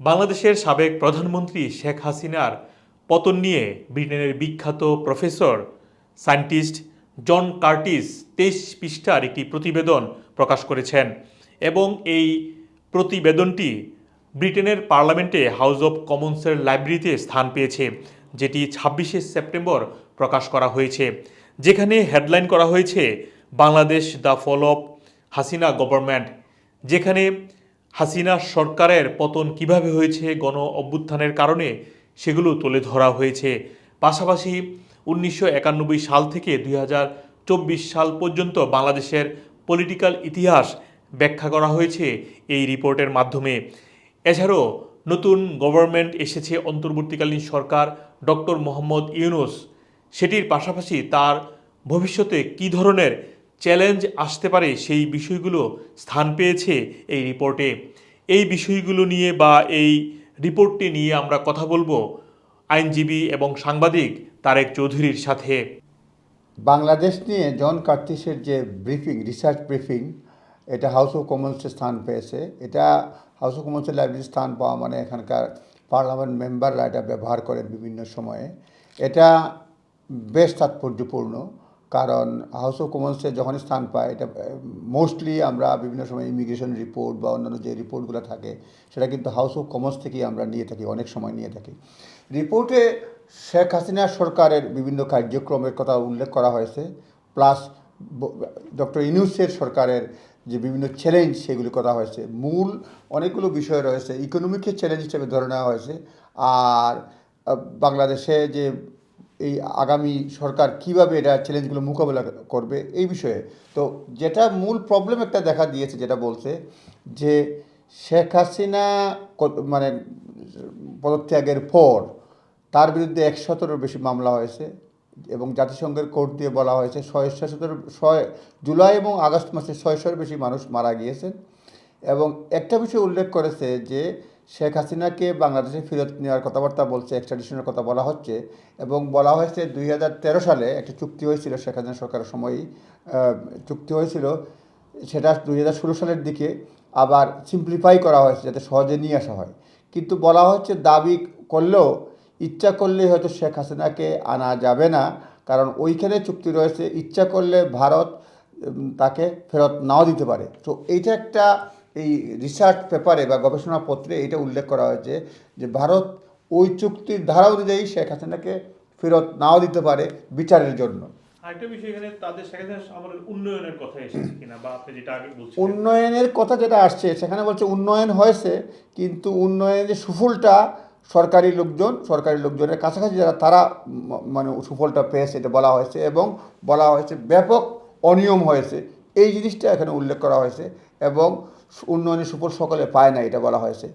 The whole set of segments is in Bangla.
বাংলাদেশের সাবেক প্রধানমন্ত্রী শেখ হাসিনার পতন নিয়ে ব্রিটেনের বিখ্যাত প্রফেসর, সায়েন্টিস্ট জন কার্টিস তেইশ পৃষ্ঠার একটি প্রতিবেদন প্রকাশ করেছেন এবং এই প্রতিবেদনটি ব্রিটেনের পার্লামেন্টে হাউস অব কমন্সের লাইব্রেরিতে স্থান পেয়েছে, যেটি ছাব্বিশে সেপ্টেম্বর প্রকাশ করা হয়েছে। যেখানে হেডলাইন করা হয়েছে, Bangladesh the fall of Hasina government, যেখানে হাসিনা সরকারের পতন কীভাবে হয়েছে, গণ অভ্যুত্থানের কারণে সেগুলো তুলে ধরা হয়েছে। পাশাপাশি উনিশশো একানব্বই সাল থেকে দুই হাজার চব্বিশ সাল পর্যন্ত বাংলাদেশের পলিটিক্যাল ইতিহাস ব্যাখ্যা করা হয়েছে এই রিপোর্টের মাধ্যমে। এছাড়াও নতুন গভর্নমেন্ট এসেছে অন্তর্বর্তীকালীন সরকার ডক্টর মোহাম্মদ ইউনুস। সেটির পাশাপাশি তার ভবিষ্যতে কী ধরনের চ্যালেঞ্জ আসতে পারে, সেই বিষয়গুলো স্থান পেয়েছে এই রিপোর্টে এই বিষয়গুলো নিয়ে বা এই রিপোর্টটি নিয়ে আমরা কথা বলব আইনজীবী এবং সাংবাদিক তারেক চৌধুরীর সাথে। বাংলাদেশ নিয়ে জন কার্তিসের যে ব্রিফিং রিসার্চ ব্রিফিং এটা হাউস অফ কমন্সে স্থান পেয়েছে। এটা হাউস অফ কমন্সের লাইব্রেরি স্থান পাওয়া মানে এখানকার পার্লামেন্ট মেম্বাররা এটা ব্যবহার করে বিভিন্ন সময়ে। এটা বেশ তাৎপর্যপূর্ণ। কারণ হাউস অফ কমন্সে যখনই স্থান পায়, এটা মোস্টলি আমরা বিভিন্ন সময় ইমিগ্রেশন রিপোর্ট বা অন্যান্য যে রিপোর্টগুলো থাকে, সেটা কিন্তু হাউস অফ কমন্স থেকেই আমরা নিয়ে থাকি, অনেক সময় নিয়ে থাকি। রিপোর্টে শেখ হাসিনা সরকারের বিভিন্ন কার্যক্রমের কথা উল্লেখ করা হয়েছে প্লাস ডক্টর ইনুসের সরকারের যে বিভিন্ন চ্যালেঞ্জ সেগুলি করা হয়েছে। মূল অনেকগুলো বিষয় রয়েছে ইকোনমিকের চ্যালেঞ্জ হিসেবে ধরে নেওয়া হয়েছে, আর বাংলাদেশে যে এই আগামী সরকার কীভাবে এটা চ্যালেঞ্জগুলো মোকাবেলা করবে এই বিষয়ে। তো যেটা মূল প্রবলেম একটা দেখা দিয়েছে যেটা বলছে যে শেখ হাসিনা মানে পদত্যাগের পর তার বিরুদ্ধে একশতেরও বেশি মামলা হয়েছে এবং জাতিসংঘের কোর্ট দিয়ে বলা হয়েছে ছয় ছয় জুলাই এবং আগস্ট মাসে ছয়শোর বেশি মানুষ মারা গিয়েছেন। এবং একটা বিষয় উল্লেখ করেছে যে শেখ হাসিনাকে বাংলাদেশে ফেরত নেওয়ার কথাবার্তা বলছে এক্সট্রাডিশনের কথা বলা হচ্ছে এবং বলা হয়েছে দুই হাজার তেরো সালে একটা চুক্তি হয়েছিল শেখ হাসিনা সরকারের সময়ই চুক্তি হয়েছিল। সেটা দুই হাজার ষোলো সালের দিকে আবার সিম্পলিফাই করা হয়েছে যাতে সহজে নিয়ে আসা হয়। কিন্তু বলা হচ্ছে দাবি করলেও ইচ্ছা করলে হয়তো শেখ হাসিনাকে আনা যাবে না, কারণ ওইখানে চুক্তি রয়েছে, ইচ্ছা করলে ভারত তাকে ফেরত নাও দিতে পারে। তো এইটা একটা এই রিসার্চ পেপারে বা গবেষণাপত্রে এটা উল্লেখ করা হয়েছে যে ভারত ওই চুক্তির ধারা অনুযায়ী শেখ হাসিনাকে ফেরত নাও দিতে পারে বিচারের জন্য। আরেকটা বিষয় এখানে তাদের সেখানে আমাদের উন্নয়নের কথা এসেছে কিনা বা আপনি যেটা আগে বলছিলেন। উন্নয়নের কথা যেটা আসছে সেখানে বলছে উন্নয়ন হয়েছে কিন্তু উন্নয়নের যে সুফলটা সরকারি লোকজন সরকারি লোকজনের কাছাকাছি যারা তারা মানে সুফলটা পেয়েছে এটা বলা হয়েছে এবং বলা হয়েছে ব্যাপক অনিয়ম হয়েছে। এই জিনিসটা এখানে উল্লেখ করা হয়েছে এবং উন্নয়নের সুফল সকলে পায় না, এটা বলা হয়েছে।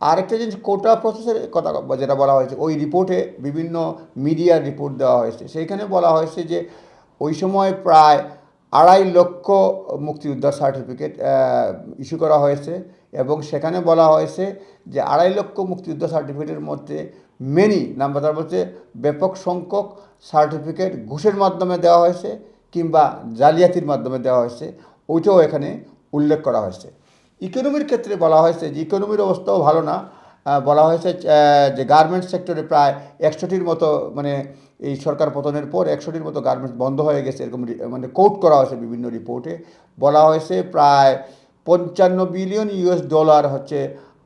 আরেকটা জিনিস, কোটা প্রসেসের কথা যেটা বলা হয়েছে, ওই রিপোর্টে বিভিন্ন মিডিয়ার রিপোর্ট দেওয়া হয়েছে। সেইখানে বলা হয়েছে যে, ওই সময় প্রায় আড়াই লক্ষ মুক্তিযোদ্ধার সার্টিফিকেট ইস্যু করা হয়েছে এবং সেখানে বলা হয়েছে যে, আড়াই লক্ষ মুক্তিযোদ্ধা সার্টিফিকেটের মধ্যে মেনি নাম্বার তার বলছে ব্যাপক সংখ্যক সার্টিফিকেট ঘুষের মাধ্যমে দেওয়া হয়েছে। কিংবা জালিয়াতির মাধ্যমে দেওয়া হয়েছে, ওইটাও এখানে উল্লেখ করা হয়েছে। ইকোনমির ক্ষেত্রে বলা হয়েছে যে ইকোনমির অবস্থাও ভালো না। বলা হয়েছে যে গার্মেন্টস সেক্টরে প্রায় একশোটির মতো মানে এই সরকার পতনের পর একশোটির মতো গার্মেন্টস বন্ধ হয়ে গেছে, এরকম মানে কোট করা হয়েছে বিভিন্ন রিপোর্টে বলা হয়েছে প্রায় পঞ্চান্ন বিলিয়ন ইউএস ডলার হচ্ছে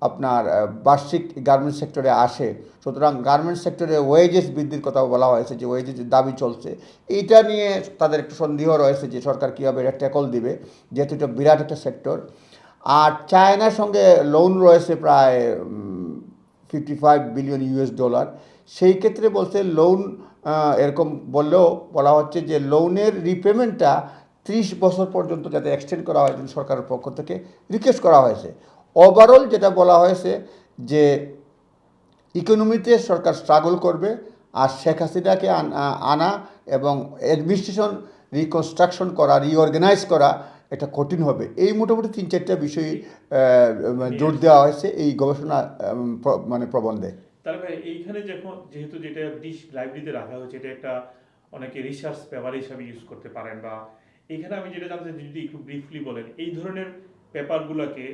আপনার বার্ষিক গার্মেন্টস সেক্টরে আসে। সুতরাং গার্মেন্টস সেক্টরে ওয়েজেস বৃদ্ধির কথা বলা হয়েছে যে ওয়েজেস দাবি চলছে। এইটা নিয়ে তাদের একটু সন্দেহ রয়েছে যে সরকার কীভাবে এটা ট্যাকল দিবে, যেহেতু এটা বিরাট একটা সেক্টর আর চায়নার সঙ্গে লোন রয়েছে প্রায় fifty five billion US dollar সেই ক্ষেত্রে বলছে লোন এরকম বললেও বলা হচ্ছে যে লোনের রিপেমেন্টটা ত্রিশ বছর পর্যন্ত যাতে এক্সটেন্ড করা হয় সরকারের পক্ষ থেকে রিকোয়েস্ট করা হয়েছে। ওভারঅল যেটা বলা হয়েছে যে ইকোনমিতে সরকার স্ট্রাগল করবে আর শেখ হাসিনাকে আনা এবং অ্যাডমিনিস্ট্রেশন রিকনস্ট্রাকশন করা রিঅর্গানাইজ করা এটা কঠিন হবে। এই মোটামুটি তিন চারটা বিষয় জোর দেওয়া হয়েছে এই গবেষণা মানে প্রবন্ধে। তাহলে ভাই এইখানে যখন যেহেতু যেটা ব্রিটিশ লাইব্রেরিতে রাখা হয়েছে এটা একটা অনেকে রিসার্চ পেপার হিসাবে ইউজ করতে পারেন বা এখানে আমি যেটা জানতে যদি একটু ব্রিফলি বলেন এই ধরনের পেপারগুলোকে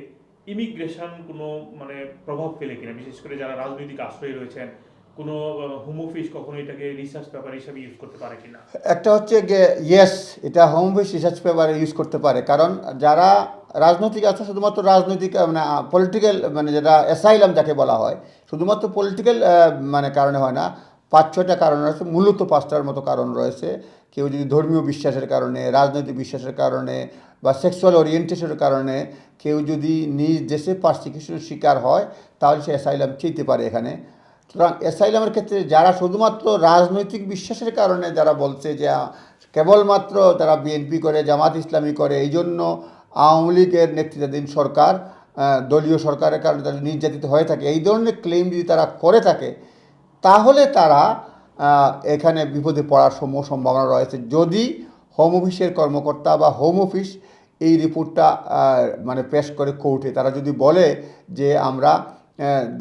ইমিগ্রেশন কোনো মানে প্রভাব ফেলে কিনা? বিশেষ করে যারা রাজনৈতিক আশ্রয় রয়েছেন, কোনো হোম অফিস কখনো এটাকে রিসার্চ পেপার হিসাবে ইউজ করতে পারে কিনা? একটা হচ্ছে গিয়ে ইয়েস এটা হোম অফিস রিসার্চ পেপারে ইউজ করতে পারে। কারণ যারা রাজনৈতিক আছে, শুধুমাত্র রাজনৈতিক মানে পলিটিক্যাল মানে যেটা অ্যাসাইলাম যাকে বলা হয়, শুধুমাত্র পলিটিক্যাল মানে কারণে হয় না পাঁচ, ছয়টা কারণ রয়েছে। মূলত পাঁচটার মতো কারণ রয়েছে। কেউ যদি ধর্মীয় বিশ্বাসের কারণে, রাজনৈতিক বিশ্বাসের কারণে বা সেক্সুয়াল ওরিয়েন্টেশনের কারণে কেউ যদি নিজ দেশে পার্সিকিউশনের শিকার হয়, তাহলে সে অ্যাসাইলাম চাইতে পারে এখানে। সুতরাং অ্যাসাইলামের ক্ষেত্রে যারা শুধুমাত্র রাজনৈতিক বিশ্বাসের কারণে যারা বলছে যে কেবলমাত্র তারা বিএনপি করে, জামাত ইসলামী করে, এই জন্য আওয়ামী লীগের নেতৃত্বাধীন সরকার দলীয় সরকারের কারণে তারা নির্যাতিত হয়ে থাকে, এই ধরনের ক্লেম যদি তারা করে থাকে তাহলে তারা এখানে বিপদে পড়ার সমূহ সম্ভাবনা রয়েছে। যদি হোম অফিসের কর্মকর্তা বা হোম অফিস এই রিপোর্টটা মানে পেশ করে কোর্টে তারা যদি বলে যে আমরা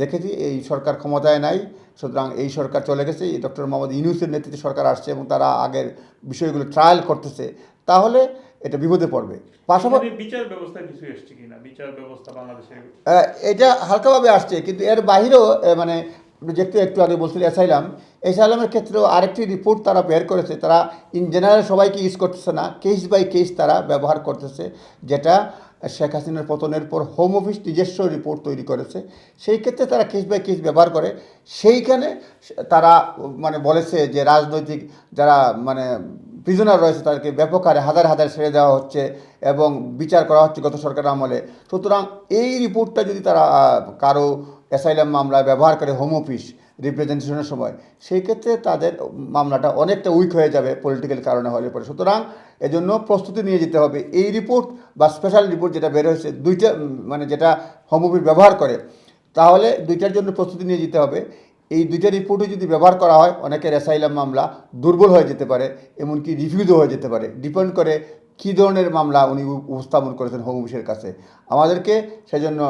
দেখেছি এই সরকার ক্ষমতায় নাই সুতরাং এই সরকার চলে গেছে এই ডক্টর মোহাম্মদ ইউনুসের নেতৃত্বে সরকার আসছে এবং তারা আগের বিষয়গুলো ট্রায়াল করতেছে তাহলে এটা বিপদে পড়বে। পাশাপাশি বিচার ব্যবস্থা কিছু এসছে কিনা? বিচার ব্যবস্থা বাংলাদেশের আহ, এটা হালকাভাবে আসছে কিন্তু এর বাহিরেও মানে যেহেতু একটু আগে বলছিল অ্যাসাইলাম অ্যাসাইলামের ক্ষেত্রেও আরেকটি রিপোর্ট তারা বের করেছে, তারা ইন জেনারেল সবাইকে ইউজ করতেছে না কেস বাই কেস তারা ব্যবহার করতেছে, যেটা শেখ হাসিনার পতনের পর হোম অফিস নিজস্ব রিপোর্ট তৈরি করেছে। সেই ক্ষেত্রে তারা কেস বাই কেস ব্যবহার করে। সেইখানে তারা মানে বলেছে যে রাজনৈতিক যারা মানে প্রিজনার রয়েছে তাদেরকে ব্যাপক হারে হাজার হাজার ছেড়ে দেওয়া হচ্ছে এবং বিচার করা হচ্ছে গত সরকার আমলে। সুতরাং এই রিপোর্টটা যদি তারা কারও অ্যাসাইলাম মামলায় ব্যবহার করে হোম অফিস রিপ্রেজেন্টেশনের সময়, সেই ক্ষেত্রে তাদের মামলাটা অনেকটা উইক হয়ে যাবে, পলিটিক্যাল কারণে হলে পরে সুতরাং এজন্য প্রস্তুতি নিয়ে যেতে হবে। এই রিপোর্ট বা স্পেশাল রিপোর্ট যেটা বের হয়েছে, দুইটা মানে যেটা হোম অফিস ব্যবহার করে, তাহলে দুইটার জন্য প্রস্তুতি নিয়ে যেতে হবে। এই দুইটা রিপোর্টে যদি ব্যবহার করা হয়, অনেকের অ্যাসাইলাম মামলা দুর্বল হয়ে যেতে পারে, এমনকি রিফিউজও হয়ে যেতে পারে। ডিপেন্ড করে কী ধরনের মামলা উনি উপস্থাপন করেছেন হোম কাছে? আমাদেরকে সেজন্য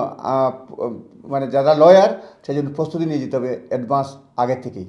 মানে যারা লয়ার সেজন্য প্রস্তুতি নিয়ে যেতে হবে অ্যাডভান্স আগে থেকেই।